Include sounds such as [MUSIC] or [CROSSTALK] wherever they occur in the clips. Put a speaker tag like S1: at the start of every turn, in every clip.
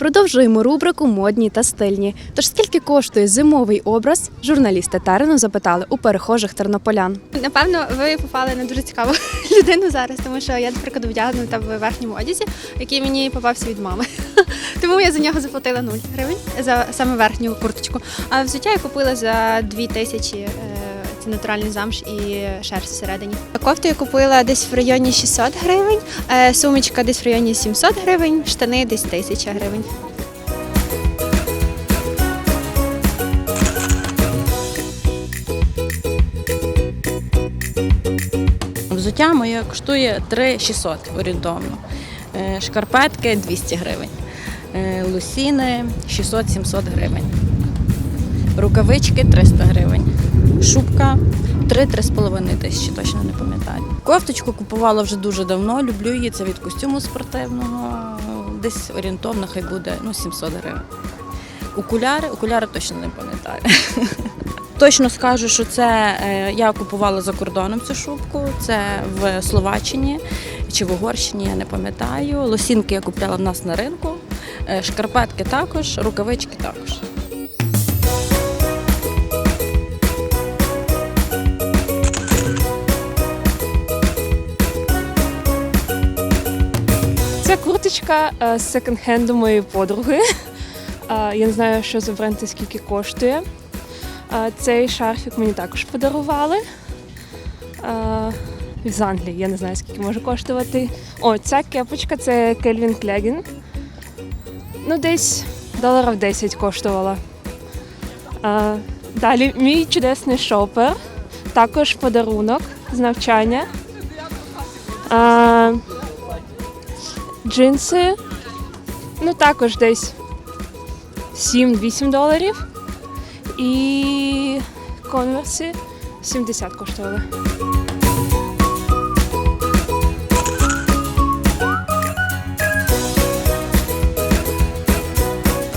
S1: Продовжуємо рубрику Модні та стильні. Тож скільки коштує зимовий образ? Журналісти Терену запитали у перехожих тернополян.
S2: Напевно, ви попали на дуже цікаву [LAUGHS] людину зараз, тому що я, наприклад, вдягнута в верхньому одязі, який мені попався від мами. [LAUGHS] Тому я за нього заплатила 0 гривень за саме верхню курточку. А взуття я купила за 2 тисячі. Це натуральний замш і шерсть всередині. Кофту я купила десь в районі 600 гривень, е, сумочка десь в районі 700 гривень, штани десь 1000 гривень.
S3: Взуття моє коштує 3600 орієнтовно. Е, Шкарпетки 200 гривень. Е, Лусіни 600-700 гривень. Рукавички 300 гривень. Шубка 3-3,5 тисячі, точно не пам'ятаю. Кофточку купувала вже дуже давно, люблю її. Це від костюму спортивного. Десь орієнтовно хай буде ну, 700 гривень. Окуляри, окуляри точно не пам'ятаю. [LAUGHS] Точно скажу, що це е, я купувала за кордоном цю шубку. Це в Словаччині чи в Угорщині, я не пам'ятаю. Лосінки я купляла в нас на ринку, е, шкарпетки також, рукавички також.
S4: Це курточка е, з секонд-хенду моєї подруги. [LAUGHS] Е, Я не знаю, що за бренд і скільки коштує. Е, Цей шарфік мені також подарували. З Англії, я не знаю, скільки може коштувати. О, ця кепочка це Кельвін Клегін. Ну, десь доларів 10 коштувала. Далі мій чудесний шопер. Також подарунок з навчання. Е, Джинси, ну також десь 7-8 доларів. І конверси 70 коштували.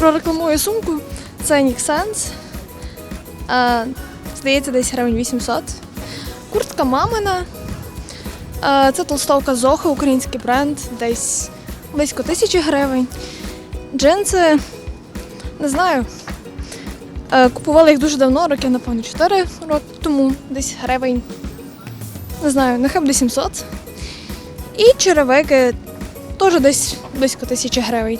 S5: прорекламую сумку. Це. Е, Здається, десь гривень 800. Куртка мамина. Е, Це толстовка Зоха, український бренд, десь близько тисячі гривень. Джинси, не знаю. Е, Купувала їх дуже давно, роки, напевно, 4 роки тому, десь гривень. Не знаю, нехай буде 700. І черевики теж десь близько тисячі гривень.